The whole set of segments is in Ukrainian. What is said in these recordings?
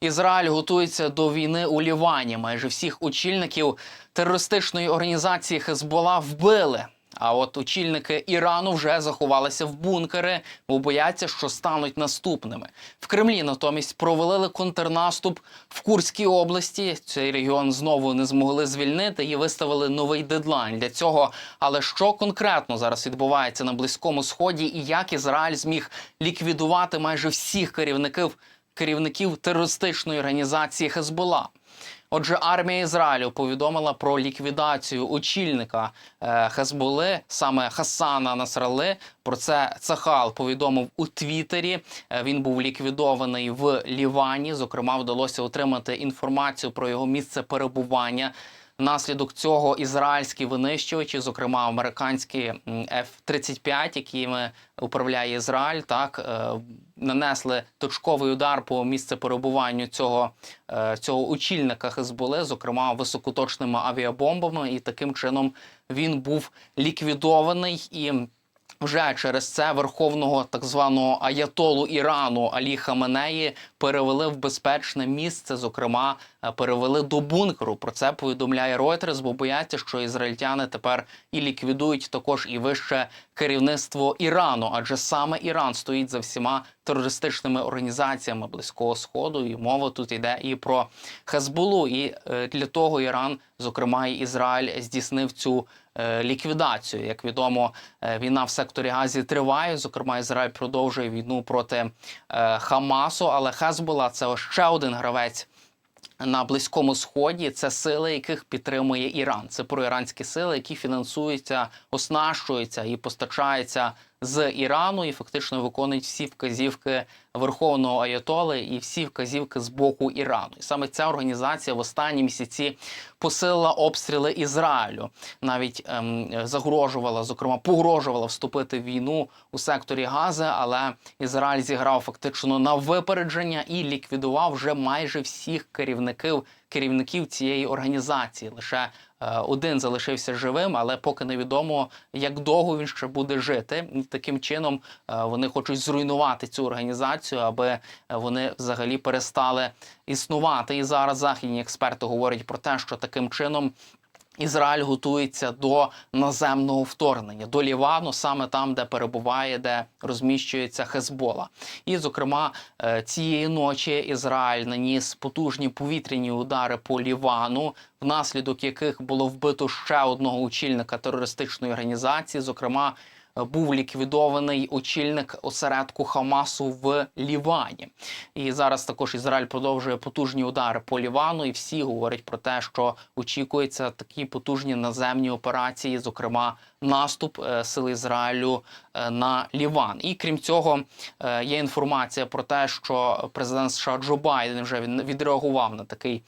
Ізраїль готується до війни у Лівані. Майже всіх очільників терористичної організації Хезбола вбили. А от очільники Ірану вже заховалися в бункери, бо бояться, що стануть наступними. В Кремлі натомість провалили контрнаступ в Курській області. Цей регіон знову не змогли звільнити і виставили новий дедлайн для цього. Але що конкретно зараз відбувається на близькому сході, і як Ізраїль зміг ліквідувати майже всіх керівників керівників терористичної організації Хезбола? Отже, армія Ізраїлю повідомила про ліквідацію очільника е, Хезболи, саме Хасана Насрали. Про це Цахал повідомив у Твіттері. Е, Він був ліквідований в Лівані. Зокрема, вдалося отримати інформацію про його місце перебування. Внаслідок цього ізраїльські винищувачі, зокрема американські м, F-35, якими управляє Ізраїль, так е, нанесли точковий удар по місце перебуванню цього, е, цього очільника Хезболи, зокрема високоточними авіабомбами, і таким чином він був ліквідований і. Вже через це верховного так званого аятолу Ірану Алі Хаменеї перевели в безпечне місце. Зокрема, е, перевели до бункеру. Про це повідомляє Reuters, бо бояться, що ізраїльтяни тепер і ліквідують також і вище керівництво Ірану, адже саме Іран стоїть за всіма терористичними організаціями близького сходу. І мова тут йде і про Хезболу. І е, для того Іран, зокрема, і Ізраїль здійснив цю е, ліквідацію. Як відомо, е, війна в секторі Газі триває. Зокрема, Ізраїль продовжує війну проти Хамасу, але Хезбола це ще один гравець. На близькому сході це сили, яких підтримує Іран. Це проіранські сили, які фінансуються, оснащуються і постачаються з Ірану, і фактично виконують всі вказівки верховного аятоли і всі вказівки з боку Ірану. І саме ця організація в останні місяці посилила обстріли Ізраїлю, навіть ем, загрожувала, зокрема, погрожувала вступити в війну у секторі Гази, але Ізраїль зіграв фактично на випередження і ліквідував вже майже всіх керівників керівників цієї організації. Лише е, один залишився живим, але поки невідомо, як довго він ще буде жити. Таким чином е, вони хочуть зруйнувати цю організацію, аби е, вони взагалі перестали існувати. І зараз західні експерти говорять про те, що таким чином. Ізраїль готується до наземного вторгнення до Лівану, саме там, де перебуває, де розміщується Хезбола. І, зокрема, е, цієї ночі Ізраїль наніс потужні повітряні удари по Лівану, внаслідок яких було вбито ще одного очільника терористичної організації, зокрема. Е, Був ліквідований очільник осередку Хамасу в Лівані, і зараз також Ізраїль продовжує потужні удари по Лівану, і всі говорять про те, що очікуються такі потужні наземні операції, зокрема наступ е, сил Ізраїлю е, на Ліван. І крім цього, є інформація про те, що президент США Джо Байден вже відреагував на такий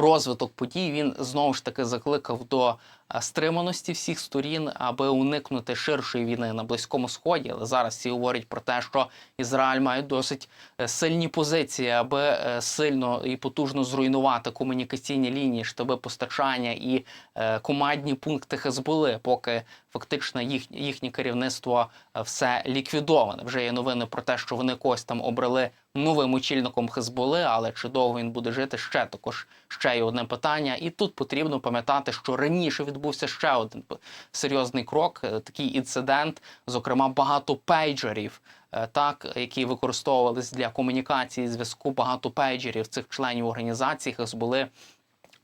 розвиток подій. Він знову ж таки закликав до стриманості всіх сторін, аби уникнути ширшої війни на близькому сході. Але зараз всі говорять про те, що Ізраїль має досить е, сильні позиції, аби е, сильно і потужно зруйнувати комунікаційні лінії, штаби постачання і е, командні пункти Хезболи, поки фактично їх, їхнє керівництво е, все ліквідоване. Вже є новини про те, що вони когось там обрали новим очільником Хезболи, але чи довго він буде жити, ще також ще є одне питання. І тут потрібно пам'ятати, що раніше відбувся ще один серйозний крок, е, такий інцидент, зокрема багато пейджерів. е, Так, які використовувались для комунікації зв'язку, багато пейджерів цих членів організації Хезболи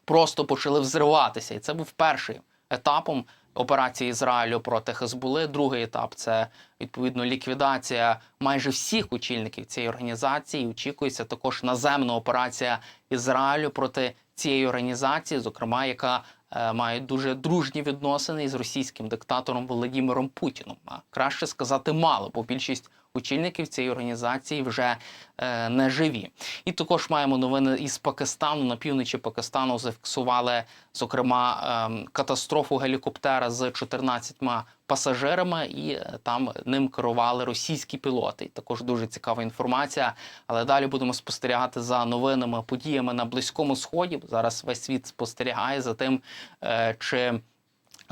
просто почали взриватися, і це був перший етапом операції Ізраїлю проти Хезбули. Другий етап це відповідно ліквідація майже всіх очільників цієї організації. Очікується також наземна операція Ізраїлю проти цієї організації, зокрема, яка е, має дуже дружні відносини із російським диктатором Володимиром Путіном. А краще сказати мало, бо більшість очільників цієї організації вже е, не живі. І також маємо новини із Пакистану. На півночі Пакистану зафіксували зокрема ем, катастрофу гелікоптера з 14 пасажирами, і е, там ним керували російські пілоти. Також дуже цікава інформація. Але далі будемо спостерігати за новинами, подіями на близькому сході. Зараз весь світ спостерігає за тим, е, чи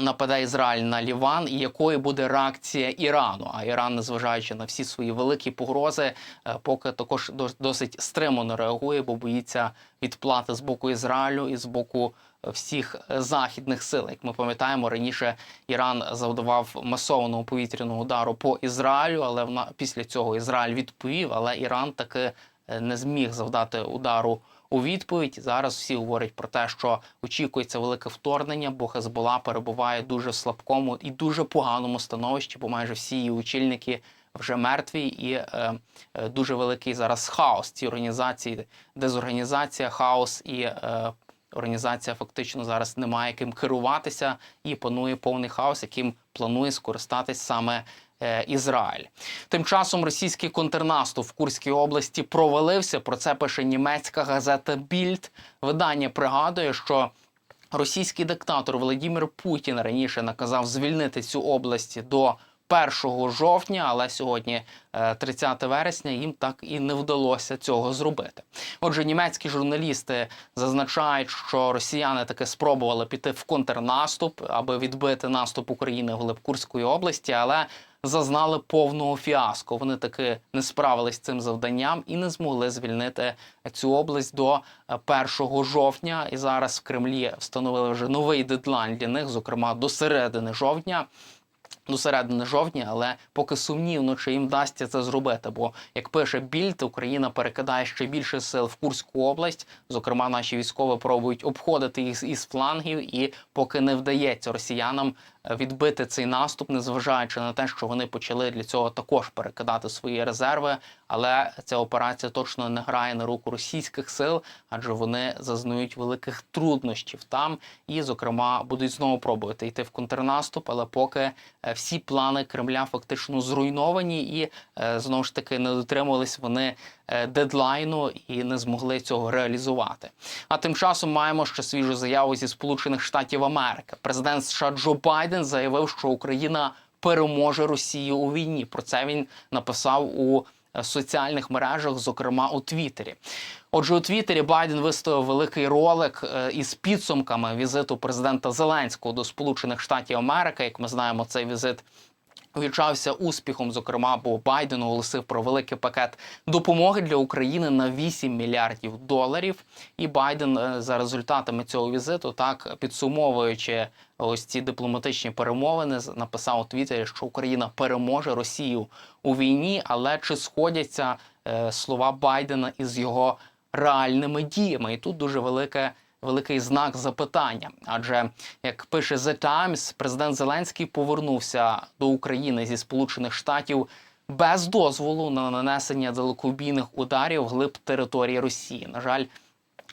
нападе Ізраїль на Ліван, і якою буде реакція Ірану? А Іран, незважаючи на всі свої великі погрози, е, поки також дос- досить стримано реагує, бо боїться відплати з боку Ізраїлю і з боку е, всіх західних сил. Як ми пам'ятаємо, раніше Іран завдавав масованого повітряного удару по Ізраїлю, але після цього Ізраїль відповів, але Іран таки не зміг завдати удару у відповідь. Зараз всі говорять про те, що очікується велике вторгнення, бо Хезбола перебуває дуже в слабкому і дуже поганому становищі, бо майже всі її очільники вже мертві, і е, е, дуже великий зараз хаос. Ці організації, дезорганізація, хаос і е, організація фактично зараз не має ким керуватися і панує повний хаос, яким планує скористатись саме. Е, Ізраїль тим часом російський контрнаступ в Курській області провалився. Про це пише німецька газета Більд. Видання пригадує, що російський диктатор Володимир Путін раніше наказав звільнити цю область до 1 жовтня, але сьогодні, е, 30 вересня, їм так і не вдалося цього зробити. Отже, німецькі журналісти зазначають, що росіяни таки спробували піти в контрнаступ, аби відбити наступ України глиб Курської області, але зазнали повного фіаско. Вони таки не справились з цим завданням і не змогли звільнити цю область до е, 1 жовтня. І зараз в Кремлі встановили вже новий дедлайн для них, зокрема до середини жовтня. До середини жовтня, але поки сумнівно, чи їм вдасться це зробити. Бо як пише Більд, Україна перекидає ще більше сил в Курську область. Зокрема, наші військові пробують обходити їх із флангів, і поки не вдається росіянам відбити цей наступ, незважаючи на те, що вони почали для цього також перекидати свої резерви. Але ця операція точно не грає на руку російських сил, адже вони зазнають великих труднощів там і, зокрема, будуть знову пробувати йти в контрнаступ, але поки е, всі плани Кремля фактично зруйновані, і е, знову ж таки не дотримувались вони дедлайну і не змогли цього реалізувати. А тим часом маємо ще свіжу заяву зі Сполучених Штатів Америки. Президент США Джо Байден заявив, що Україна переможе Росію у війні. Про це він написав у е, соціальних мережах, зокрема у Твіттері. Отже, у Твіттері Байден виставив великий ролик е, із підсумками візиту президента Зеленського до Сполучених Штатів Америки. Як ми знаємо, цей візит увінчався успіхом. Зокрема, бо Байден оголосив про великий пакет допомоги для України на 8 мільярдів доларів. І Байден е, за результатами цього візиту, так підсумовуючи ось ці дипломатичні перемовини, написав у Твіттері, що Україна переможе Росію у війні, але чи сходяться е, слова Байдена із його реальними діями? І тут дуже велике. Великий знак запитання, адже як пише The Times, президент Зеленський повернувся до України зі Сполучених Штатів без дозволу на нанесення далекобійних ударів глиб території Росії. На жаль,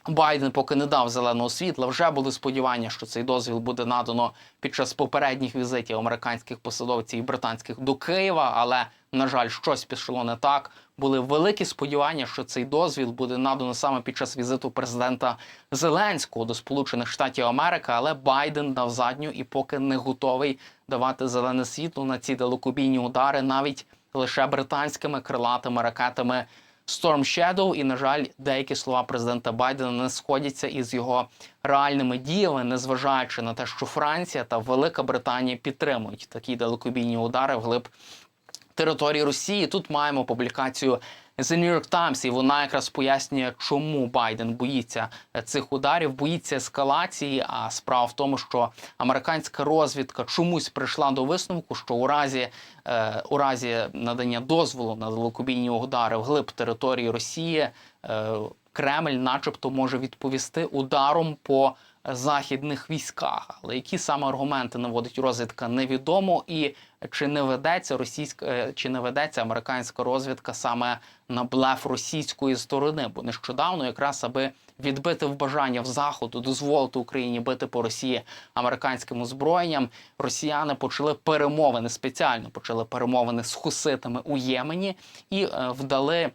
Байден поки не дав зеленого світла. Вже були сподівання, що цей дозвіл буде надано під час попередніх візитів американських посадовців і британських до Києва. Але на жаль, щось пішло не так. Були великі сподівання, що цей дозвіл буде надано саме під час візиту президента Зеленського до Сполучених Штатів Америки. Але Байден дав задню і поки не готовий давати зелене світло на ці далекобійні удари, навіть лише британськими крилатими ракетами Storm Shadow. І, на жаль, деякі слова президента Байдена не сходяться із його реальними діями, незважаючи на те, що Франція та Велика Британія підтримують такі далекобійні удари вглиб території Росії. Тут маємо публікацію The New York Times, і вона якраз пояснює, чому Байден боїться цих ударів, боїться ескалації. А справа в тому, що американська розвідка чомусь прийшла до висновку, що у разі, е, у разі надання дозволу на далекобійні удари вглиб території Росії, е, Кремль, начебто, може відповісти ударом по західних військах. Але які саме аргументи наводить розвідка, невідомо і чи не ведеться російська е, чи не ведеться американська розвідка саме на блеф російської сторони? Бо нещодавно, якраз аби відбити в бажання в заходу, дозволити Україні бити по Росії американським озброєнням, росіяни почали перемовини спеціально почали перемовини з хуситами у Ємені і е, вдали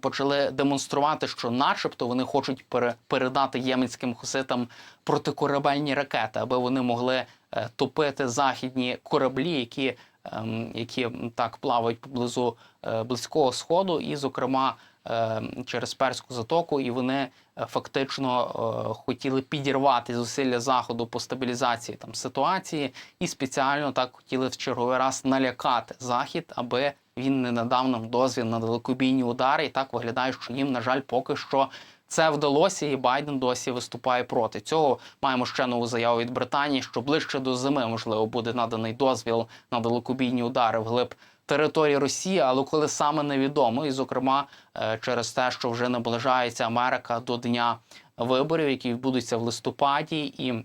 почали демонструвати, що, начебто, вони хочуть пере- передати єменським хуситам протикорабельні ракети, аби вони могли е, топити західні кораблі, які, ем, які так плавають поблизу е, близького сходу, і, зокрема. е, через перську затоку, і вони фактично хотіли підірвати зусилля заходу по стабілізації там ситуації, і спеціально так хотіли в черговий раз налякати захід, аби він не надав нам дозвіл на далекобійні удари. І так виглядає, що їм, на жаль, поки що. Це вдалося, і Байден досі виступає проти цього. Маємо ще нову заяву від Британії, що ближче до зими можливо буде наданий дозвіл на далекобійні удари вглиб території Росії, але коли саме невідомо, і зокрема е, через те, що вже наближається Америка до дня виборів, які відбудуться в листопаді, і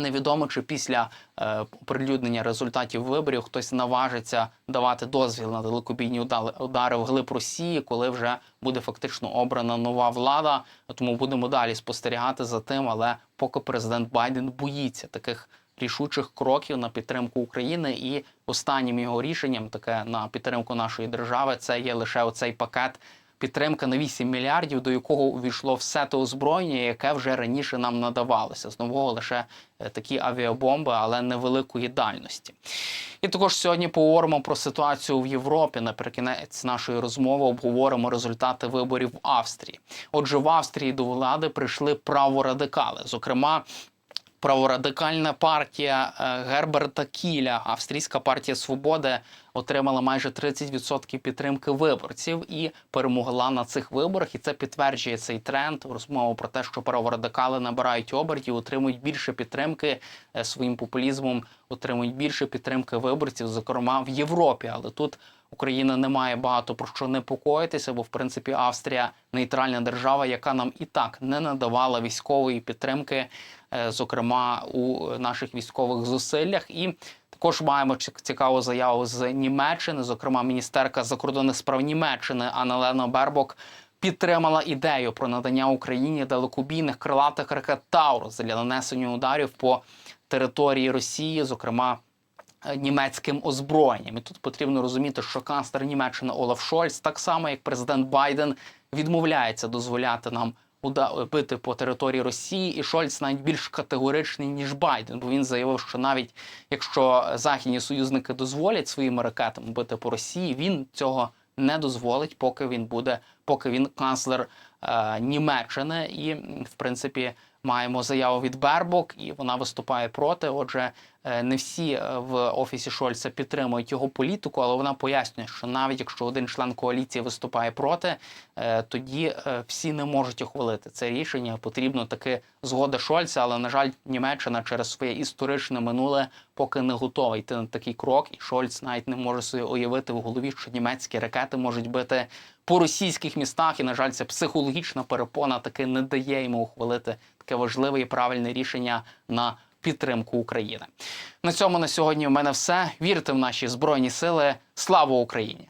невідомо чи після е, оприлюднення результатів виборів хтось наважиться давати дозвіл на далекобійні удари, в глиб Росії, коли вже буде фактично обрана нова влада. Тому будемо далі спостерігати за тим, але поки президент Байден боїться таких рішучих кроків на підтримку України, і останнім його рішенням, таке на підтримку нашої держави, це є лише оцей пакет. Підтримка на 8 мільярдів, до якого увійшло все те озброєння, яке вже раніше нам надавалося. З нового лише е, такі авіабомби, але невеликої дальності. І також сьогодні поговоримо про ситуацію в Європі. Наприкінець нашої розмови обговоримо результати виборів в Австрії. Отже, в Австрії до влади прийшли праворадикали, зокрема. Праворадикальна партія е, Герберта Кіля, австрійська партія Свободи, отримала майже 30% підтримки виборців і перемогла на цих виборах. І це підтверджує цей тренд. Розмова про те, що праворадикали набирають обертів, отримують більше підтримки е, своїм популізмом, отримують більше підтримки виборців, зокрема в Європі. Але тут Україна не має багато про що непокоїтися, бо в принципі Австрія нейтральна держава, яка нам і так не надавала військової підтримки, зокрема у наших військових зусиллях. І також маємо цікаву заяву з Німеччини, зокрема, міністерка закордонних справ Німеччини Анна Лена Бербок. Підтримала ідею про надання Україні далекобійних крилатих ракет Таурус для нанесення ударів по території Росії, зокрема е, німецьким озброєнням. І тут потрібно розуміти, що канцлер Німеччини Олаф Шольц, так само як президент Байден, відмовляється дозволяти нам бити по території Росії, і Шольц навіть більш категоричний ніж Байден, бо він заявив, що навіть якщо західні союзники дозволять своїми ракетами бити по Росії, він цього не дозволить, поки він буде, поки він канцлер е, Німеччини, і в принципі маємо заяву від Бербок, і вона виступає проти. Отже, не всі е, в офісі Шольца підтримують його політику, але вона пояснює, що навіть якщо один член коаліції виступає проти, е, тоді е, всі не можуть ухвалити це рішення. Потрібно таки згода Шольца, але на жаль, Німеччина через своє історичне минуле поки не готова йти на такий крок, і Шольц навіть не може собі уявити в голові, що німецькі ракети можуть бити по російських містах. І на жаль, ця психологічна перепона таки не дає йому ухвалити таке важливе і правильне рішення на підтримку України. На цьому на сьогодні в мене все. Вірте в наші збройні сили. Слава Україні!